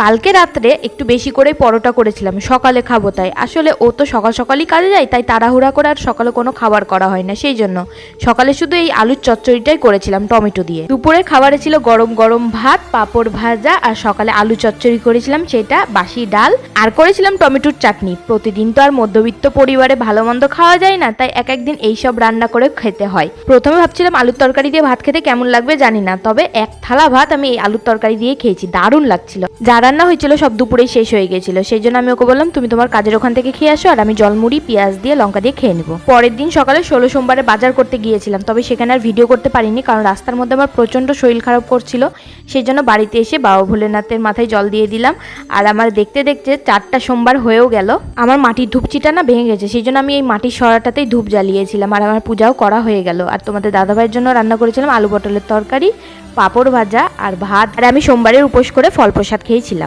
কালকে রাত্রে একটু বেশি করেই পরোটা করেছিলাম, সকালে খাব তাই। আসলে ও তো সকাল সকালই কাজে যায়, তাই তাড়াহুড়া করে আর সকালে কোনো খাবার করা হয় না, সেই জন্য। সকালে শুধু এই আলুর চচ্চড়িটাই করেছিলাম টমেটো দিয়ে। দুপুরে খাবারে ছিল গরম গরম ভাত, পাঁপড় ভাজা আর সকালে আলু চচ্চড়ি করেছিলাম, সেটা বাসি ডাল। আর করেছিলাম টমেটোর চাটনি। প্রতিদিন তো আর মধ্যবিত্ত পরিবারে ভালো মন্দ খাওয়া যায় না, তাই এক একদিন এইসব রান্না করে খেতে হয়। প্রথমে ভাবছিলাম আলুর তরকারি দিয়ে ভাত খেতে কেমন লাগবে জানি না, তবে এক থালা ভাত আমি এই আলুর তরকারি দিয়ে খেয়েছি, দারুণ লাগছিল। যা রান্না হয়েছিল সব দুপুরেই শেষ হয়ে গেছিল। সেই জন্য আমি ওকে বললাম, তুমি তোমার কাজের ওখান থেকে খেয়ে আসো আর আমি জলমুড়ি, পেঁয়াজ দিয়ে লঙ্কা দিয়ে খেয়ে নেব। পরের দিন সকালে ষোলো সোমবারে বাজার করতে গিয়েছিলাম, তবে সেখানে আর ভিডিও করতে পারিনি কারণ রাস্তার মধ্যে আমার প্রচণ্ড শরীর খারাপ করছিল। সেই জন্য বাড়িতে এসে বাবা ভোলেনাথের মাথায় জল দিয়ে দিলাম আর আমার দেখতে দেখতে চারটা সোমবার হয়েও গেল। আমার মাটির ধূপচিটা না ভেঙে গেছে, সেই জন্য আমি এই মাটির সরাটাতেই ধূপ জ্বালিয়েছিলাম আর আমার পূজাও করা হয়ে গেল। আর তোমাদের দাদাভাইয়ের জন্য রান্না করেছিলাম আলু পটলের তরকারি পাঁপড় ভাজা আর ভাত। আর আমি সোমবারের উপোস করে ফল প্রসাদ খেয়েছিলাম।